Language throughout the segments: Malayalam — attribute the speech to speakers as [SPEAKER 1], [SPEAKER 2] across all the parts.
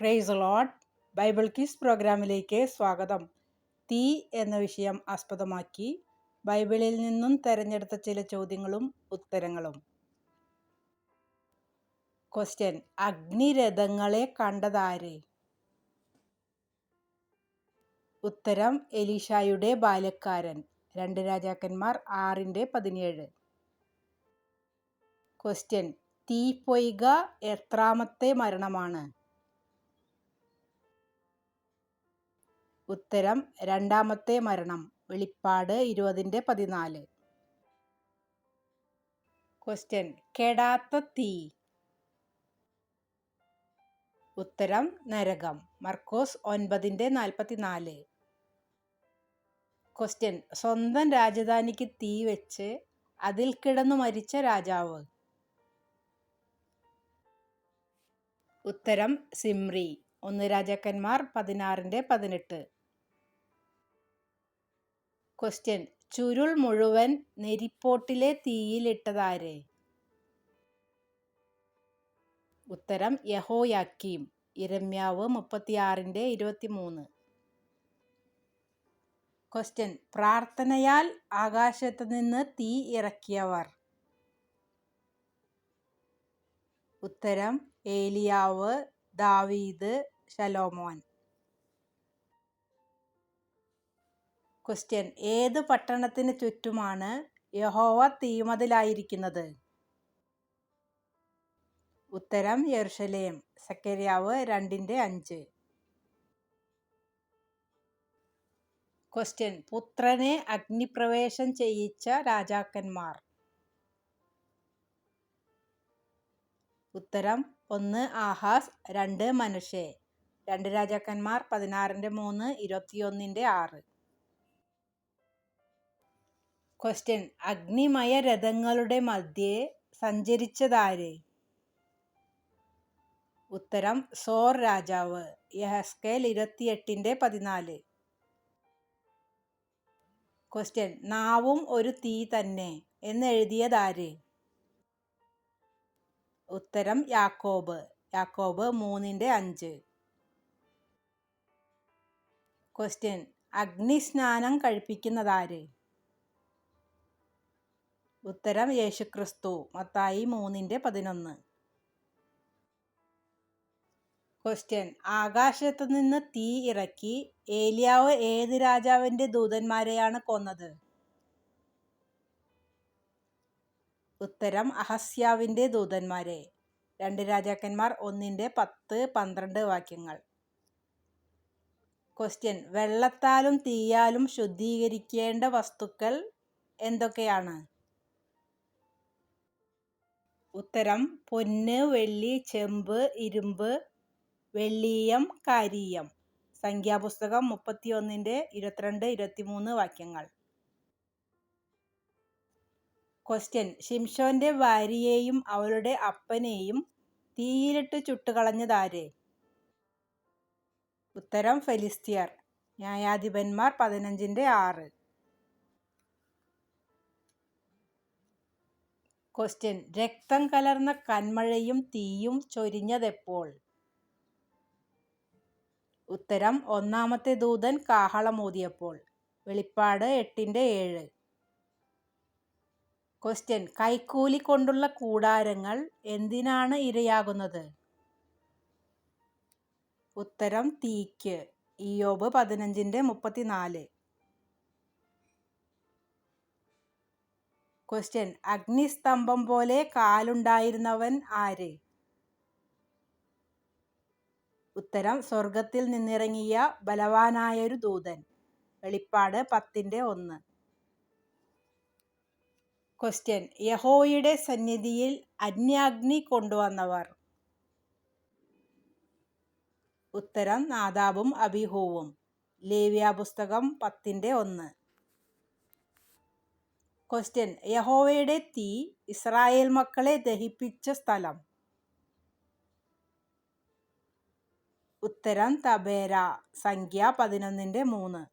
[SPEAKER 1] പ്രൈസ് ലോഡ് ബൈബിൾ കിസ് പ്രോഗ്രാമിലേക്ക് സ്വാഗതം. തീ എന്ന വിഷയം ആസ്പദമാക്കി. ബൈബിളിൽ നിന്നും തെരഞ്ഞെടുത്ത ചില ചോദ്യങ്ങളും ഉത്തരങ്ങളും. ക്വസ്റ്റ്യൻ അഗ്നിരഥങ്ങളെ കണ്ടതാര്? ഉത്തരം. എലീഷായുടെ ബാല്യക്കാരൻ. രണ്ട് രാജാക്കന്മാർ ആറിന്റെ പതിനേഴ്. ക്വസ്റ്റ്യൻ തീ പൊയ്ക എത്രാമത്തെ മരണമാണ്? ഉത്തരം രണ്ടാമത്തെ മരണം. വെളിപ്പാട് ഇരുപതിന്റെ പതിനാല്. ക്വസ്റ്റ്യൻ കെടാത്ത തീ. ഉത്തരം നരകം. മർക്കോസ് ഒൻപതിന്റെ നാൽപ്പത്തിനാല്. ക്വസ്റ്റ്യൻ സ്വന്തം രാജധാനിക്ക് തീ വെച്ച് അതിൽ കിടന്നു മരിച്ച രാജാവ്. ഉത്തരം സിമ്രി ഒന്ന് രാജാക്കന്മാർ പതിനാറിന്റെ പതിനെട്ട്. ക്വസ്റ്റ്യൻ ചുരുൾ മുഴുവൻ നെരിപ്പോട്ടിലെ തീയിലിട്ടതാരേ? ഉത്തരം യഹോയാക്കീം. ഇരമ്യാവ് മുപ്പത്തിയാറിന്റെ ഇരുപത്തിമൂന്ന്. ക്വസ്റ്റ്യൻ പ്രാർത്ഥനയാൽ ആകാശത്ത് നിന്ന് തീ ഇറക്കിയവർ. ഉത്തരം ഏലിയാവ് ദാവീദ് ശലോമോൻ. ക്വസ്റ്റ്യൻ ഏത് പട്ടണത്തിന് ചുറ്റുമാണ് യഹോവ തീമതിലായിരിക്കുന്നത്? ഉത്തരം യെർഷലേം സക്കരിയാവ് രണ്ടിന്റെ അഞ്ച്. ക്വസ്റ്റ്യൻ പുത്രനെ അഗ്നിപ്രവേശം ചെയ്യിച്ച രാജാക്കന്മാർ. ഉത്തരം ഒന്ന് ആഹാസ് രണ്ട് മനുഷ്യ. രണ്ട് രാജാക്കന്മാർ പതിനാറിന്റെ മൂന്ന് ഇരുപത്തിയൊന്നിന്റെ ആറ്. ക്വസ്റ്റ്യൻ അഗ്നിമയ രഥങ്ങളുടെ മധ്യേ സഞ്ചരിച്ചതാര്? ഉത്തരം സോർ രാജാവ്. യഹസ്കേൽ ഇരുപത്തിയെട്ടിന്റെ പതിനാല്. ക്വസ്റ്റ്യൻ നാവും ഒരു തീ തന്നെ എന്നെഴുതിയതാര്? ഉത്തരം യാക്കോബ്. യാക്കോബ് മൂന്നിന്റെ അഞ്ച്. ക്വസ്റ്റ്യൻ അഗ്നിസ്നാനം കഴിപ്പിക്കുന്നതാര്? ഉത്തരം യേശുക്രിസ്തു മത്തായി മൂന്നിന്റെ പതിനൊന്ന്. ക്വസ്റ്റ്യൻ ആകാശത്ത് നിന്ന് തീ ഇറക്കി ഏലിയാവ് ഏത് രാജാവിന്റെ ദൂതന്മാരെയാണ് കൊന്നത്? ഉത്തരം അഹസ്യാവിന്റെ ദൂതന്മാരെ. രണ്ട് രാജാക്കന്മാർ ഒന്നിന്റെ പത്ത് പന്ത്രണ്ട് വാക്യങ്ങൾ. ക്വസ്റ്റ്യൻ വെള്ളത്താലും തീയാലും ശുദ്ധീകരിക്കേണ്ട വസ്തുക്കൾ എന്തൊക്കെയാണ്? ഉത്തരം പൊന്ന് വെള്ളി ചെമ്പ് ഇരുമ്പ് വെള്ളീയം കാരീയം. സംഖ്യാപുസ്തകം മുപ്പത്തിയൊന്നിന്റെ ഇരുപത്തിരണ്ട് ഇരുപത്തിമൂന്ന് വാക്യങ്ങൾ. ക്വസ്റ്റ്യൻ ഷിംഷോന്റെ ഭാര്യയെയും അവളുടെ അപ്പനെയും തീയിലിട്ട് ചുട്ടുകളഞ്ഞതാരെ? ഉത്തരം ഫെലിസ്തീയർ. ന്യായാധിപന്മാർ പതിനഞ്ചിന്റെ ആറ്. ക്വസ്റ്റ്യൻ രക്തം കലർന്ന കന്മഴയും തീയും ചൊരിഞ്ഞതെപ്പോൾ? ഉത്തരം. ഒന്നാമത്തെ ദൂതൻ കാഹളമോതിയപ്പോൾ വെളിപ്പാട് എട്ടിന്റെ ഏഴ്. ക്വസ്റ്റ്യൻ കൈക്കൂലി കൊണ്ടുള്ള കൂടാരങ്ങൾ എന്തിനാണ് ഇരയാകുന്നത്? ഉത്തരം. തീക്ക് ഇയോബ് പതിനഞ്ചിന്റെ മുപ്പത്തിനാല്. ക്വസ്റ്റ്യൻ അഗ്നിസ്തംഭം പോലെ കാലുണ്ടായിരുന്നവൻ ആര്? ഉത്തരം. സ്വർഗത്തിൽ നിന്നിറങ്ങിയ ബലവാനായൊരു ദൂതൻ. വെളിപ്പാട് പത്തിന്റെ ഒന്ന്. ക്വസ്റ്റ്യൻ യഹോയുടെ സന്നിധിയിൽ അന്യാഗ്നി കൊണ്ടുവന്നവർ. ഉത്തരം. നാദാബും അബിഹൂവും. ലേവ്യ പുസ്തകം പത്തിന്റെ ഒന്ന്. ക്വസ്റ്റ്യൻ യഹോവയുടെ തീ ഇസ്രായേൽ മക്കളെ ദഹിപ്പിച്ച സ്ഥലം. ഉത്തരം തബേര. സംഖ്യ പതിനൊന്നിന്റെ മൂന്ന്.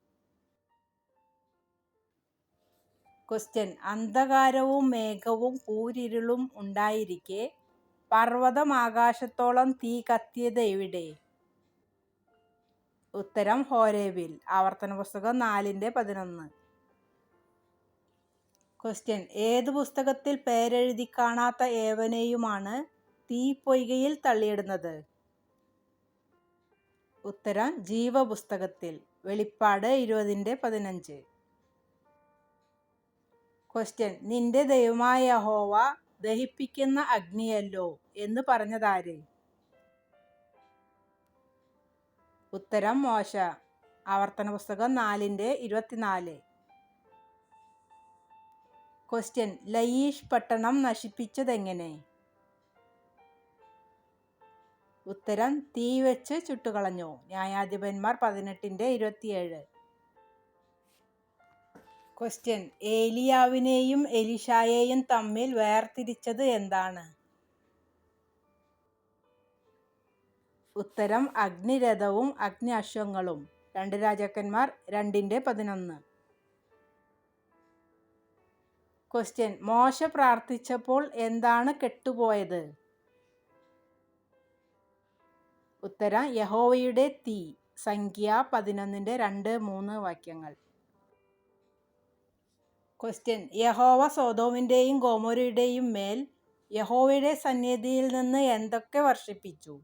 [SPEAKER 1] ക്വസ്റ്റ്യൻ അന്ധകാരവും മേഘവും കൂരിരുളും ഉണ്ടായിരിക്കെ. പർവതം ആകാശത്തോളം തീ കത്തിയത് എവിടെ? ഉത്തരം ഹോരേബിൽ. ആവർത്തന പുസ്തകം നാലിന്റെ പതിനൊന്ന്. ക്വസ്റ്റ്യൻ ഏത് പുസ്തകത്തിൽ പേരെഴുതി കാണാത്ത ഏവനെയുമാണ് തീപ്പൊയ്കയിൽ തള്ളിയിടുന്നത്? ഉത്തരം ജീവപുസ്തകത്തിൽ. വെളിപ്പാട് ഇരുപതിന്റെ പതിനഞ്ച്. ക്വസ്റ്റ്യൻ നിന്റെ ദൈവമായ ഹോവ ദഹിപ്പിക്കുന്ന അഗ്നിയല്ലോ എന്ന് പറഞ്ഞതാര്? ഉത്തരം മോശ. ആവർത്തന പുസ്തകം നാലിന്റെ ഇരുപത്തിനാല്. ക്വസ്റ്റ്യൻ ലയീഷ് പട്ടണം നശിപ്പിച്ചതെങ്ങനെ? ഉത്തരം തീ വെച്ച് ചുട്ടുകളഞ്ഞു. ന്യായാധിപന്മാർ പതിനെട്ടിന്റെ ഇരുപത്തിയേഴ്. ക്വസ്റ്റ്യൻ ഏലിയാവിനെയും എലിഷായെയും തമ്മിൽ വേർതിരിച്ചത് എന്താണ്? ഉത്തരം അഗ്നിരഥവും അഗ്നി അശ്വങ്ങളും രണ്ട് രാജാക്കന്മാർ രണ്ടിന്റെ പതിനൊന്ന്. ക്വസ്റ്റ്യൻ മോശ പ്രാർത്ഥിച്ചപ്പോൾ എന്താണ് കെട്ടുപോയത്? ഉത്തരം യഹോവയുടെ തീ. സംഖ്യ പതിനൊന്നിന്റെ രണ്ട് മൂന്ന് വാക്യങ്ങൾ. ക്വസ്റ്റ്യൻ യഹോവ സോതോമിന്റെയും ഗോമോരയുടെയും മേൽ യഹോവയുടെ സന്നിധിയിൽ നിന്ന് എന്തൊക്കെ വർഷിപ്പിച്ചു?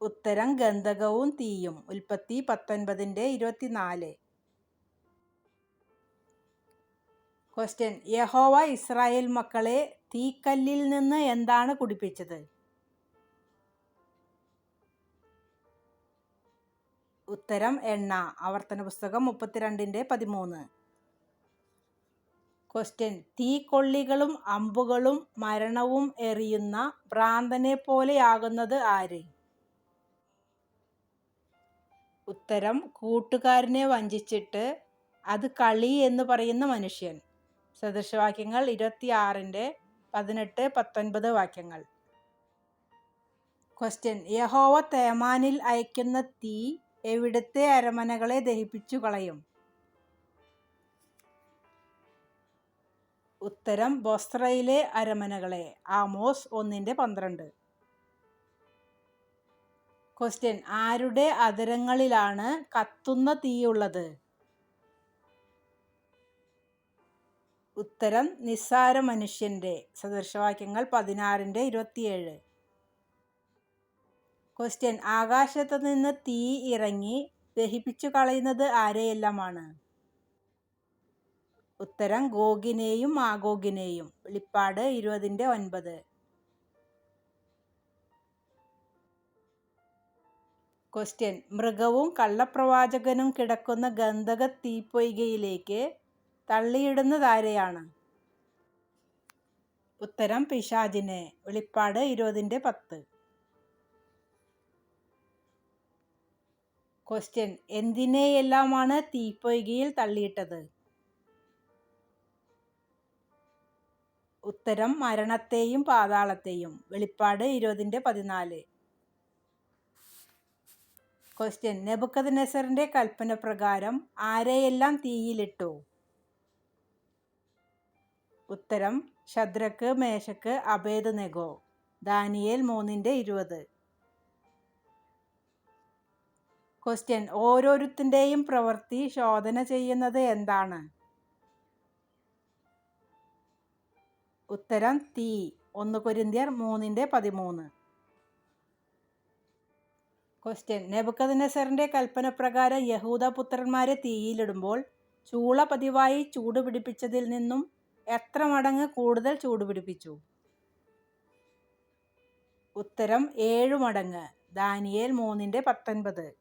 [SPEAKER 1] ഉത്തരം ഗന്ധകവും തീയും. ഉൽപ്പത്തി പത്തൊൻപതിന്റെ ഇരുപത്തിനാല്. ക്വസ്റ്റ്യൻ യഹോവ ഇസ്രായേൽ മക്കളെ തീക്കല്ലിൽ നിന്ന് എന്താണ് കുടിപ്പിച്ചത്? ഉത്തരം എണ്ണ. ആവർത്തന പുസ്തകം മുപ്പത്തിരണ്ടിന്റെ പതിമൂന്ന്. ക്വസ്റ്റ്യൻ തീക്കൊള്ളികളും അമ്പുകളും മരണവും എറിയുന്ന ഭ്രാന്തനെ പോലെയാകുന്നത് ആര്? ഉത്തരം. കൂട്ടുകാരനെ വഞ്ചിച്ചിട്ട് അത് കളി എന്ന് പറയുന്ന മനുഷ്യൻ. സദൃശവാക്യങ്ങൾ ഇരുപത്തിയാറിന്റെ പതിനെട്ട് പത്തൊൻപത് വാക്യങ്ങൾ. ക്വസ്റ്റ്യൻ യഹോവ തേമാനിൽ അയക്കുന്ന തീ എവിടുത്തെ അരമനകളെ ദഹിപ്പിച്ചു കളയും ഉത്തരം ബൊസ്രയിലെ അരമനകളെ. ആമോസ് ഒന്നിന്റെ പന്ത്രണ്ട്. ക്വസ്റ്റ്യൻ ആരുടെ അതിരങ്ങളിലാണ് കത്തുന്ന തീയുള്ളത്? ഉത്തരം നിസ്സാര മനുഷ്യന്റെ. സദൃശവാക്യങ്ങൾ പതിനാറിന്റെ ഇരുപത്തിയേഴ്. ക്വസ്റ്റ്യൻ ആകാശത്ത് നിന്ന് തീ ഇറങ്ങി ദഹിപ്പിച്ചു കളയുന്നത് ആരെയെല്ലാമാണ്? ഉത്തരം ഗോഗിനെയും മാഗോഗിനെയും. വെളിപ്പാട് ഇരുപതിന്റെ ഒൻപത്. ക്വസ്റ്റ്യൻ മൃഗവും കള്ളപ്രവാചകനും കിടക്കുന്ന ഗന്ധക തീപ്പൊയ്കയിലേക്ക് തള്ളിയിടുന്നതാരെയാണ്? ഉത്തരം പിശാജിനെ വെളിപ്പാട് ഇരുപതിന്റെ പത്ത്. ക്വസ്റ്റ്യൻ എന്തിനെയെല്ലാമാണ് തീപ്പൊയ്കയിൽ തള്ളിയിട്ടത്? ഉത്തരം മരണത്തെയും പാതാളത്തെയും. വെളിപ്പാട് ഇരുപതിന്റെ പതിനാല്. ക്വസ്റ്റ്യൻ നെബുക്കദ്നെസറിന്റെ കൽപ്പന പ്രകാരം ആരെയെല്ലാം തീയിലിട്ടു? ഉത്തരം ശദ്രക്ക് മേശക്ക് അഭേദ് നെഗോ. ദാനിയേൽ മൂന്നിന്റെ ഇരുപത്. ക്വസ്റ്റ്യൻ ഓരോരുത്തിന്റെയും പ്രവൃത്തി ശോധന ചെയ്യുന്നത് എന്താണ്? ഉത്തരം തീ. ഒന്ന് കൊരിന്ത്യർ മൂന്നിന്റെ പതിമൂന്ന്. ക്വസ്റ്റ്യൻ നെബുക്കദിനസറിന്റെ കൽപ്പന പ്രകാരം യഹൂദ പുത്രന്മാരെ തീയിലിടുമ്പോൾ ചൂള പതിവായി ചൂട് പിടിപ്പിച്ചതിൽ നിന്നും എത്ര മടങ്ങ് കൂടുതൽ ചൂട് പിടിപ്പിച്ചു? ഉത്തരം ഏഴ് മടങ്ങ്. ദാനിയേൽ മൂന്നിന്റെ പത്തൊൻപത്.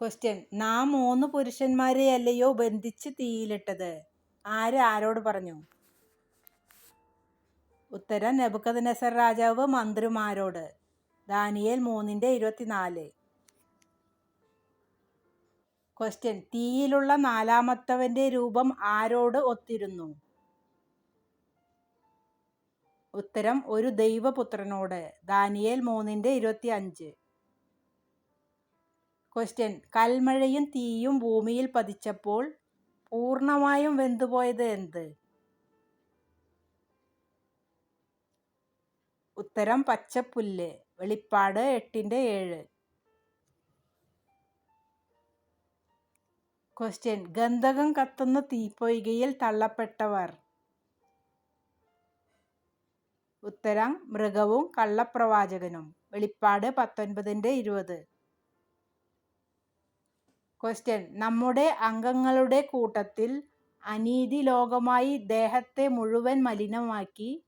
[SPEAKER 1] ക്വസ്റ്റ്യൻ നാം മൂന്ന് പുരുഷന്മാരെ അല്ലയോ ബന്ധിച്ച് തീയിലിട്ടത്? ആര് ആരോട് പറഞ്ഞു? ഉത്തരം നെബുക്കദ്നെസർ രാജാവ് മന്ത്രിമാരോട്. ദാനിയേൽ മൂന്നിന്റെ ഇരുപത്തിനാല്. ക്വസ്റ്റ്യൻ തീയിലുള്ള നാലാമത്തവന്റെ രൂപം ആരോട് ഒത്തിരുന്നു? ഉത്തരം ഒരു ദൈവപുത്രനോട്. ദാനിയേൽ മൂന്നിന്റെ ഇരുപത്തി അഞ്ച് ക്വസ്റ്റ്യൻ കൽമഴയും തീയും ഭൂമിയിൽ പതിച്ചപ്പോൾ പൂർണമായും വെന്തുപോയത് എന്ത്? ഉത്തരം പച്ചപ്പുല്ല്. വെളിപ്പാട് എട്ടിന്റെ ഏഴ്. ക്വസ്റ്റ്യൻ ഗന്ധകം കത്തുന്ന തീപ്പൊയ്കയിൽ തള്ളപ്പെട്ടവർ. ഉത്തരം. മൃഗവും കള്ളപ്രവാചകനും. വെളിപ്പാട് പത്തൊൻപതിന്റെ ഇരുപത്. ക്വസ്റ്റ്യൻ നമ്മുടെ അംഗങ്ങളുടെ കൂട്ടത്തിൽ അനീതി ലോകമായി ദേഹത്തെ മുഴുവൻ മലിനമാക്കി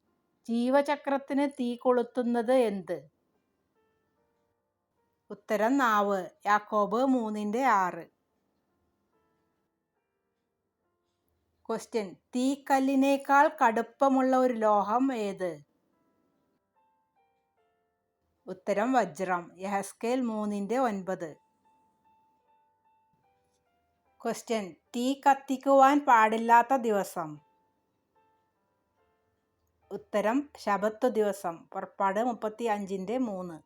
[SPEAKER 1] ജീവചക്രത്തിന് തീ കൊളുത്തുന്നത് എന്ത്? ഉത്തരം. നാവ്. യാക്കോബ് മൂന്നിന്റെ ആറ്. ക്വസ്റ്റ്യൻ തീക്കല്ലിനേക്കാൾ കടുപ്പമുള്ള ഒരു ലോഹം ഏത്? ഉത്തരം വജ്രം. യഹസ്കേൽ മൂന്നിന്റെ ഒൻപത്. ക്വസ്റ്റ്യൻ തീ കത്തിക്കുവാൻ പാടില്ലാത്ത ദിവസം. ഉത്തരം. ശബത്ത് ദിവസം. പുറപ്പാട് മുപ്പത്തി അഞ്ചിന്റെ മൂന്ന്.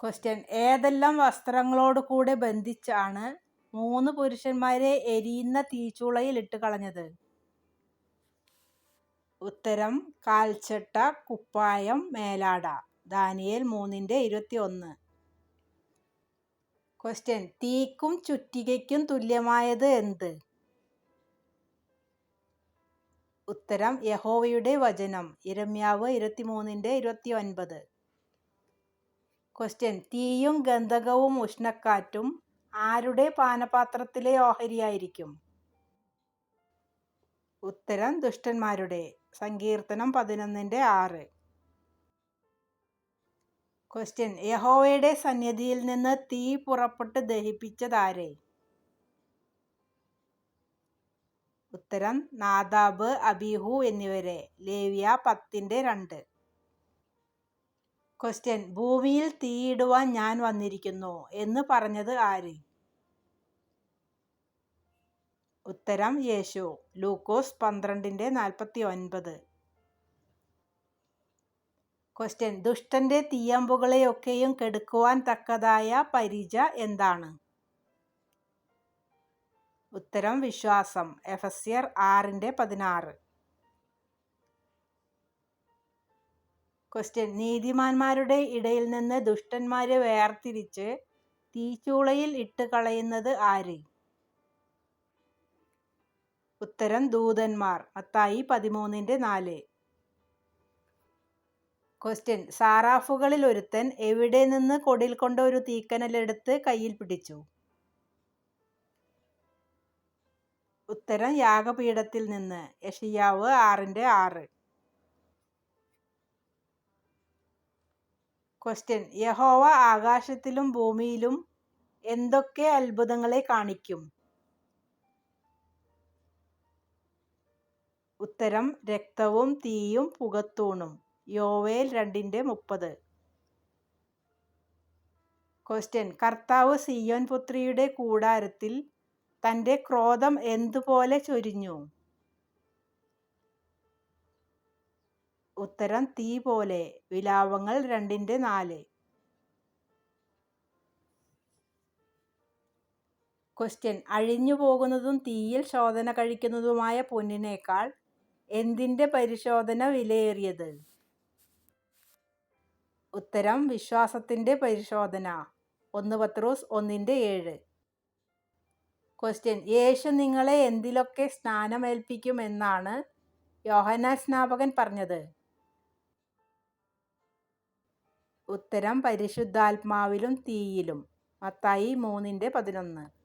[SPEAKER 1] ക്വസ്റ്റ്യൻ ഏതെല്ലാം വസ്ത്രങ്ങളോട് കൂടെ ബന്ധിച്ചാണ് മൂന്ന് പുരുഷന്മാരെ എരിയുന്ന തീച്ചുളയിൽ ഇട്ട് കളഞ്ഞത്. ഉത്തരം കാൽച്ചട്ട കുപ്പായം മേലാട. ദാനിയേൽ മൂന്നിന്റെ ഇരുപത്തി ഒന്ന് ക്വസ്റ്റ്യൻ തീക്കും ചുറ്റികയ്ക്കും തുല്യമായത് എന്ത്? ഉത്തരം യഹോവയുടെ വചനം. ഇരമ്യാവ് ഇരുപത്തിമൂന്നിന്റെ ഇരുപത്തി ഒൻപത് ക്വസ്റ്റ്യൻ തീയും ഗന്ധകവും ഉഷ്ണക്കാറ്റും ആരുടെ പാനപാത്രത്തിലെ ഓഹരിയായിരിക്കും? ഉത്തരം ദുഷ്ടന്മാരുടെ. സങ്കീർത്തനം പതിനൊന്നിന്റെ ആറ്. ക്വസ്റ്റ്യൻ യഹോവയുടെ സന്നിധിയിൽ നിന്ന് തീ പുറപ്പെട്ട് ദഹിപ്പിച്ചതാരെ? ഉത്തരം നാദാബ് അബിഹു എന്നിവരെ. ലേവിയ പത്തിന്റെ രണ്ട്. ക്വസ്റ്റ്യൻ ഭൂമിയിൽ തീയിടുവാൻ ഞാൻ വന്നിരിക്കുന്നു. എന്ന് പറഞ്ഞത് ആര്? ഉത്തരം യേശു. ലൂക്കോസ് പന്ത്രണ്ടിന്റെ നാൽപ്പത്തി ഒൻപത് ക്വസ്റ്റ്യൻ ദുഷ്ടന്റെ തീയമ്പുകളെയൊക്കെയും കെടുക്കുവാൻ തക്കതായ പരിച എന്താണ്? ഉത്തരം വിശ്വാസം. എഫസ്യർ ആറിന്റെ പതിനാറ്. ക്വസ്റ്റ്യൻ നീതിമാന്മാരുടെ ഇടയിൽ നിന്ന് ദുഷ്ടന്മാരെ വേർതിരിച്ച് തീച്ചൂളയിൽ ഇട്ട് കളയുന്നത് ആര്? ഉത്തരം ദൂതന്മാർ. മത്തായി പതിമൂന്നിന്റെ നാല്. ക്വസ്റ്റ്യൻ സാറാഫുകളിൽ ഒരുത്തൻ എവിടെ നിന്ന് കൊടിൽ കൊണ്ട ഒരു തീക്കനലെടുത്ത് കയ്യിൽ പിടിച്ചു? ഉത്തരം യാഗപീഠത്തിൽ നിന്ന്. യഷിയാവ് ആറിന്റെ ആറ്. ക്വസ്റ്റ്യൻ യഹോവ ആകാശത്തിലും ഭൂമിയിലും എന്തൊക്കെ അത്ഭുതങ്ങളെ കാണിക്കും? ഉത്തരം രക്തവും തീയും പുകത്തൂണും. യോവേൽ രണ്ടിന്റെ മുപ്പത്. ക്വസ്റ്റ്യൻ കർത്താവ് സിയോൻ പുത്രിയുടെ കൂടാരത്തിൽ തന്റെ ക്രോധം എന്തുപോലെ ചൊരിഞ്ഞു? ഉത്തരം തീ പോലെ വിലാപങ്ങൾ രണ്ടിന്റെ നാല്. ക്വസ്റ്റ്യൻ അഴിഞ്ഞു പോകുന്നതും തീയിൽ ശോധന കഴിക്കുന്നതുമായ പൊന്നിനേക്കാൾ എന്തിന്റെ പരിശോധന വിലയേറിയത്? ഉത്തരം വിശ്വാസത്തിന്റെ പരിശോധന. ഒന്ന് പത്രോസ് ഒന്നിന്റെ ഏഴ്. ക്വസ്റ്റ്യൻ യേശു നിങ്ങളെ എന്തിലൊക്കെ സ്നാനമേൽപ്പിക്കുമെന്നാണ് യോഹന സ്നാപകൻ പറഞ്ഞത്? ഉത്തരം പരിശുദ്ധാത്മാവിലും തീയിലും. മത്തായി മൂന്നിന്റെ പതിനൊന്ന്.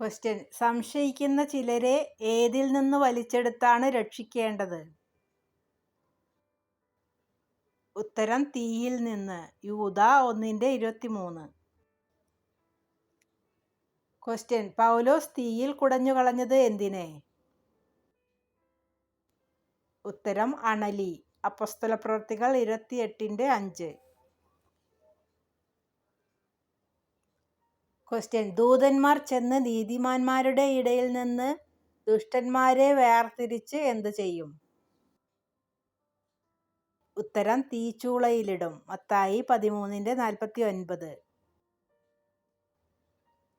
[SPEAKER 1] ക്വസ്റ്റ്യൻ സംശയിക്കുന്ന ചിലരെ ഏതിൽ നിന്ന് വലിച്ചെടുത്താണ് രക്ഷിക്കേണ്ടത്? ഉത്തരം തീയിൽ നിന്ന്. യൂത ഒന്നിന്റെ ഇരുപത്തിമൂന്ന്. ക്വസ്റ്റ്യൻ പൗലോസ് തീയിൽ കുടഞ്ഞു കളഞ്ഞത് എന്തിനെ? ഉത്തരം അണലി. അപ്പസ്തല പ്രവൃത്തികൾ ഇരുപത്തിയെട്ടിന്റെ അഞ്ച്. ക്വസ്റ്റ്യൻ ദൂതന്മാർ ചെന്ന് നീതിമാന്മാരുടെ ഇടയിൽ നിന്ന് ദുഷ്ടന്മാരെ വേർതിരിച്ച് എന്ത് ചെയ്യും? ഉത്തരം തീച്ചൂളയിലിടും. മത്തായി പതിമൂന്നിന്റെ നാൽപ്പത്തി ഒൻപത്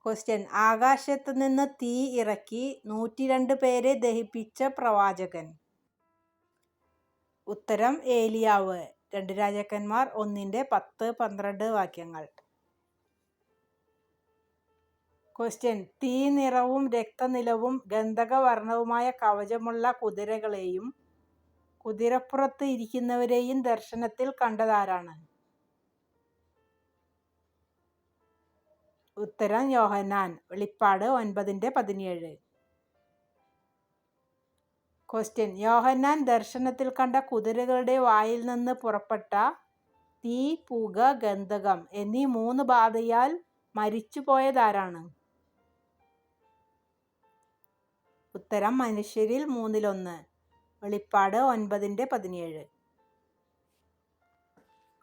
[SPEAKER 1] ക്വസ്റ്റ്യൻ ആകാശത്ത് നിന്ന് തീ ഇറക്കി നൂറ്റി രണ്ട് പേരെ ദഹിപ്പിച്ച പ്രവാചകൻ. ഉത്തരം ഏലിയാവ്. രണ്ട് രാജാക്കന്മാർ ഒന്നിന്റെ പത്ത് പന്ത്രണ്ട് വാക്യങ്ങൾ. ക്വസ്റ്റ്യൻ തീ നിറവും രക്തനിലവും ഗന്ധകവർണവുമായ കവചമുള്ള കുതിരകളെയും കുതിരപ്പുറത്ത് ഇരിക്കുന്നവരെയും ദർശനത്തിൽ കണ്ടതാരാണ്? ഉത്തരം യോഹന്നാൻ. വെളിപ്പാട് ഒൻപതിന്റെ പതിനേഴ്. ക്വസ്റ്റ്യൻ യോഹന്നാൻ ദർശനത്തിൽ കണ്ട കുതിരകളുടെ വായിൽ നിന്ന് പുറപ്പെട്ട തീ പുക ഗന്ധകം എന്നീ മൂന്ന് ബാധയാൽ മരിച്ചുപോയതാരാണ്? ഉത്തരം മനുഷ്യരിൽ മൂന്നിലൊന്ന്. വെളിപ്പാട് ഒൻപതിന്റെ പതിനേഴ്.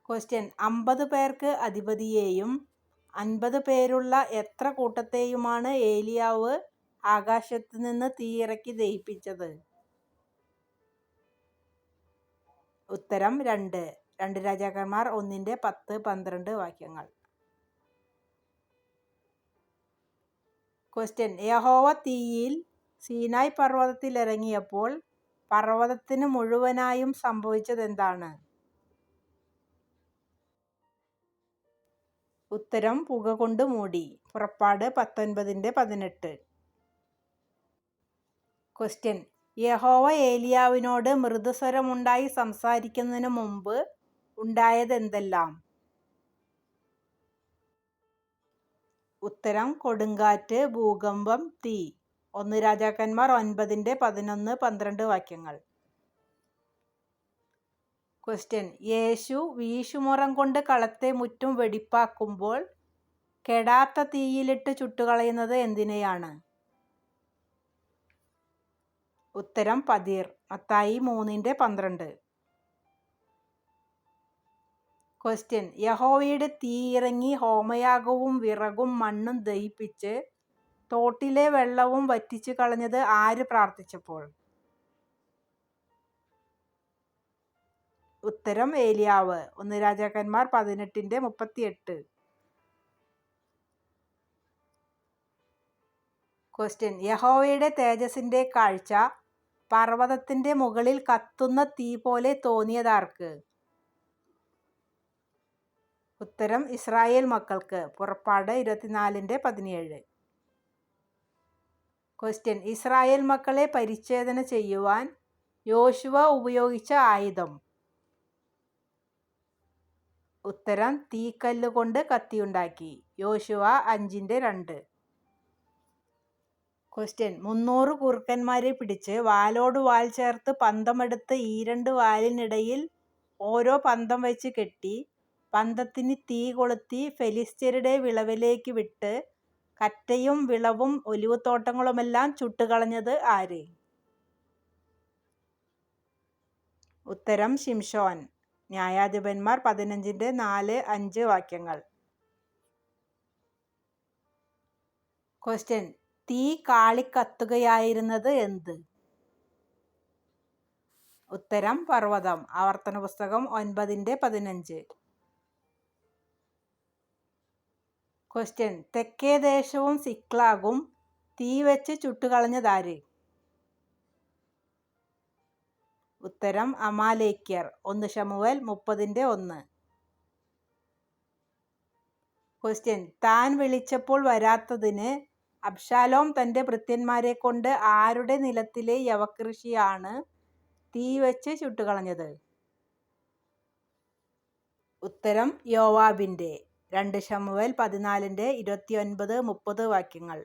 [SPEAKER 1] ക്വസ്റ്റ്യൻ അമ്പത് പേർക്ക് അധിപതിയെയും അൻപത് പേരുള്ള എത്ര കൂട്ടത്തെയുമാണ് ഏലിയാവ് ആകാശത്ത് നിന്ന് തീയിറക്കി ദഹിപ്പിച്ചത്? ഉത്തരം രണ്ട്. രണ്ട് രാജാക്കന്മാർ ഒന്നിന്റെ പത്ത് പന്ത്രണ്ട് വാക്യങ്ങൾ. ക്വസ്റ്റ്യൻ യഹോവ തീയിൽ സീനായ് പർവതത്തിൽ ഇറങ്ങിയപ്പോൾ പർവതത്തിന് മുഴുവനായും സംഭവിച്ചത് എന്താണ് ഉത്തരം പുക കൊണ്ട് മൂടി. പുറപ്പാട് പത്തൊൻപതിന്റെ പതിനെട്ട്. ക്വസ്റ്റ്യൻ യഹോവ ഏലിയാവിനോട് മൃദുസ്വരമുണ്ടായി സംസാരിക്കുന്നതിന് മുമ്പ് ഉണ്ടായതെന്തെല്ലാം? ഉത്തരം കൊടുങ്കാറ്റ് ഭൂകമ്പം തീ. ഒന്ന് രാജാക്കന്മാർ ഒൻപതിന്റെ പതിനൊന്ന് പന്ത്രണ്ട് വാക്യങ്ങൾ. ക്വസ്റ്റ്യൻ യേശു വീശുമുറം കൊണ്ട് കളത്തെ മുറ്റും വെടിപ്പാക്കുമ്പോൾ കെടാത്ത തീയിലിട്ട് ചുട്ടുകളയുന്നത് എന്തിനെയാണ്? ഉത്തരം പതിർ മത്തായി മൂന്നിന്റെ പന്ത്രണ്ട്. ക്വസ്റ്റ്യൻ യഹോവയുടെ തീ ഇറങ്ങി ഹോമയാഗവും വിറകും മണ്ണും ദഹിപ്പിച്ച് തോട്ടിലെ വെള്ളവും വറ്റിച്ചു കളഞ്ഞത് ആര് പ്രാർത്ഥിച്ചപ്പോൾ? ഉത്തരം ഏലിയാവ്. ഒന്ന് രാജാക്കന്മാർ പതിനെട്ടിന്റെ മുപ്പത്തിയെട്ട്. ക്വസ്റ്റ്യൻ യഹോവയുടെ തേജസിന്റെ കാഴ്ച പർവതത്തിന്റെ മുകളിൽ കത്തുന്ന തീ പോലെ തോന്നിയതാർക്ക്? ഉത്തരം ഇസ്രായേൽ മക്കൾക്ക്. പുറപ്പാട് ഇരുപത്തിനാലിന്റെ പതിനേഴ്. ക്വസ്റ്റ്യൻ ഇസ്രായേൽ മക്കളെ പരിച്ഛേദന ചെയ്യുവാൻ യോശുവ ഉപയോഗിച്ച ആയുധം? ഉത്തരം തീക്കല്ലുകൊണ്ട് കത്തിയുണ്ടാക്കി. യോശുവ അഞ്ചിന്റെ രണ്ട്. ക്വസ്റ്റ്യൻ മുന്നൂറ് കുറുക്കന്മാരെ പിടിച്ച് വാലോട് വാൽ ചേർത്ത് പന്തമെടുത്ത് ഈ രണ്ട് വാലിനിടയിൽ ഓരോ പന്തം വെച്ച് കെട്ടി പന്തത്തിന് തീ കൊളുത്തി ഫെലിസ്ത്യരുടെ വിളവിലേക്ക് വിട്ട് കറ്റയും വിളവും ഒലിവുത്തോട്ടങ്ങളുമെല്ലാം ചുട്ടുകളഞ്ഞത് ആര്? ഉത്തരം ശിംഷോൻ. ന്യായാധിപന്മാർ പതിനഞ്ചിന്റെ നാല് അഞ്ച് വാക്യങ്ങൾ. ക്വസ്റ്റ്യൻ തീ കാളിക്കത്തുകയായിരുന്നത് എന്ത്? ഉത്തരം പർവതം. ആവർത്തന പുസ്തകം ഒൻപതിന്റെ പതിനഞ്ച്. ക്വസ്റ്റ്യൻ തെക്കേ ദേശവും സിക്ലാഗും തീ വെച്ച് ചുട്ടുകളഞ്ഞതാര്? ഉത്തരം അമാലേക്യർ. ഒന്ന് ഷമുവൽ മുപ്പതിന്റെ ഒന്ന്. ക്വസ്റ്റ്യൻ താൻ വിളിച്ചപ്പോൾ വരാത്തതിന് അബ്ഷാലോം തന്റെ ഭൃത്യന്മാരെ കൊണ്ട് ആരുടെ നിലത്തിലെ യവകൃഷിയാണ് തീ വെച്ച് ചുട്ടുകളഞ്ഞത്? ഉത്തരം യോവാബിന്റെ രണ്ട് ഷമുവൽ പതിനാലിന്റെ ഇരുപത്തിയൊൻപത് മുപ്പത് വാക്യങ്ങൾ.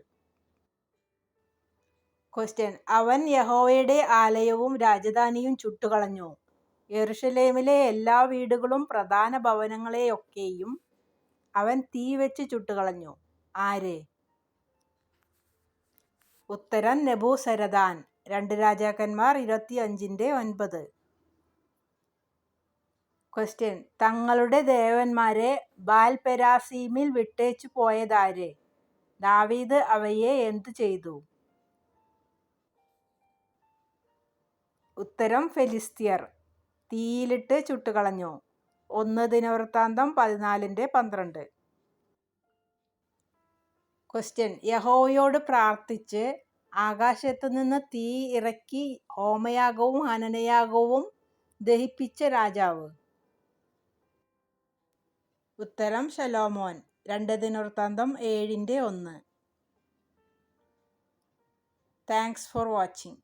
[SPEAKER 1] ക്വസ്റ്റ്യൻ അവൻ യഹോവയുടെ ആലയവും രാജധാനിയും ചുട്ടുകളഞ്ഞു. യെറുഷലേമിലെ എല്ലാ വീടുകളും പ്രധാന ഭവനങ്ങളെയൊക്കെയും അവൻ തീ വെച്ച് ചുട്ടുകളഞ്ഞു. ആര്? ഉത്തരം നെബൂസരദാൻ രണ്ട് രാജാക്കന്മാർ ഇരുപത്തിയഞ്ചിന്റെ ഒൻപത്. ക്വസ്റ്റ്യൻ തങ്ങളുടെ ദേവന്മാരെ ബാൽപെരാസീമിൽ വിട്ടേച്ചു പോയതാര്? ദാവീദ് അവയെ എന്തു ചെയ്തു? ഉത്തരം ഫെലിസ്തീയർ. തീയിലിട്ട് ചുട്ടുകളഞ്ഞു. ഒന്ന് ദിനവൃത്താന്തം പതിനാലിന്റെ പന്ത്രണ്ട്. ക്വസ്റ്റ്യൻ യഹോവയോട് പ്രാർത്ഥിച്ച് ആകാശത്തു നിന്ന് തീ ഇറക്കി ഹോമയാഗവും ഹനനയാഗവും ദഹിപ്പിച്ച രാജാവ്. ഉത്തരം ശലോമോൻ. രണ്ട് ദിനവൃത്താന്തം ഏഴിന്റെ ഒന്ന്. Thanks for watching